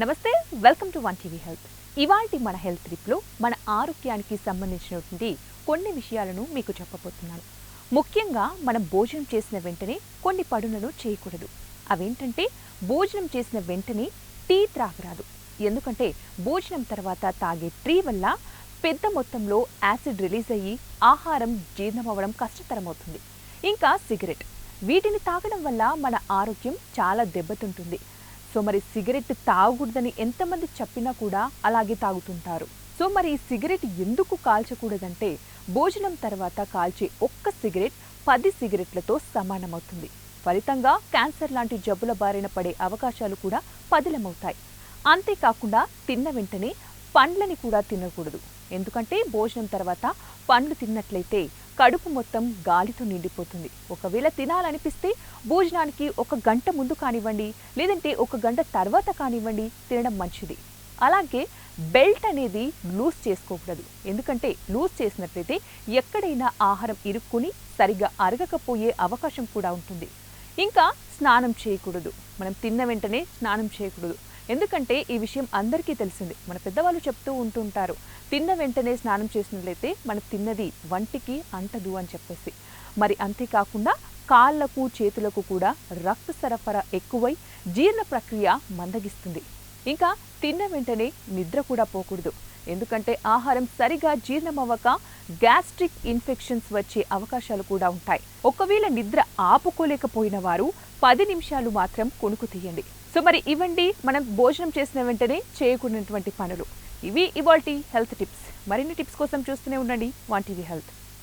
నమస్తే welcome to one TV health. ఇవాటి మన హెల్త్ ట్రిప్లో మన ఆరోగ్యానికి సంబంధించినటువంటి కొన్ని విషయాలను మీకు చెప్పబోతున్నాను. ముఖ్యంగా మనం భోజనం చేసిన వెంటనే కొన్ని పడునలు చేయకూడదు. అవేంటంటే భోజనం చేసిన వెంటనే టీ త్రాగరాదు. ఎందుకంటే భోజనం తర్వాత తాగే టీ వల్ల పెద్ద మొత్తంలో యాసిడ్ రిలీజ్ అయ్యి ఆహారం జీర్ణమవ్వడం కష్టతరమవుతుంది. ఇంకా సిగరెట్. వీటిని తాగడం వల్ల మన ఆరోగ్యం చాలా దెబ్బతింటుంది. సో మరి సిగరెట్ తాగకూడదని ఎంతమంది చెప్పినా కూడా అలాగే తాగుతుంటారు. సో మరి ఈ సిగరెట్ ఎందుకు కాల్చకూడదంటే భోజనం తర్వాత కాల్చే ఒక్క సిగరెట్ పది సిగరెట్లతో సమానమవుతుంది. ఫలితంగా క్యాన్సర్ లాంటి జబ్బుల బారిన పడే అవకాశాలు కూడా పదిలమవుతాయి. అంతేకాకుండా తిన్న వెంటనే పండ్లని కూడా తినకూడదు. ఎందుకంటే భోజనం తర్వాత పండ్లు తిన్నట్లయితే కడుపు మొత్తం గాలితో నిండిపోతుంది. ఒకవేళ తినాలనిపిస్తే భోజనానికి ఒక గంట ముందు కానివ్వండి లేదంటే ఒక గంట తర్వాత కానివ్వండి తినడం మంచిది. అలాగే బెల్ట్ అనేది లూజ్ చేసుకోకూడదు. ఎందుకంటే లూజ్ చేసినట్లయితే ఎక్కడైనా ఆహారం ఇరుక్కుని సరిగ్గా అరగకపోయే అవకాశం కూడా ఉంటుంది. ఇంకా స్నానం చేయకూడదు. మనం తిన్న వెంటనే స్నానం చేయకూడదు. ఎందుకంటే ఈ విషయం అందరికీ తెలిసింది. మన పెద్దవాళ్ళు చెప్తూ ఉంటుంటారు. తిన్న వెంటనే స్నానం చేసినట్లయితే మన తిన్నది వంటికి అంటదు అని చెప్పేసి. మరి అంతేకాకుండా కాళ్ళకు చేతులకు కూడా రక్త సరఫరా ఎక్కువై జీర్ణ ప్రక్రియ మందగిస్తుంది. ఇంకా తిన్న వెంటనే నిద్ర కూడా పోకూడదు. ఎందుకంటే ఆహారం సరిగా జీర్ణమవ్వక గ్యాస్ట్రిక్ ఇన్ఫెక్షన్స్ వచ్చే అవకాశాలు కూడా ఉంటాయి. ఒకవేళ నిద్ర ఆపుకోలేకపోయిన వారు పది నిమిషాలు మాత్రం కొనుక్కు తీయండి. సో మరి ఇవ్వండి మనం భోజనం చేసిన వెంటనే చేయకూడనటువంటి పనులు. ఇవి ఇవాల్టి హెల్త్ టిప్స్. మరిన్ని టిప్స్ కోసం చూస్తూనే ఉండండి. One TV health.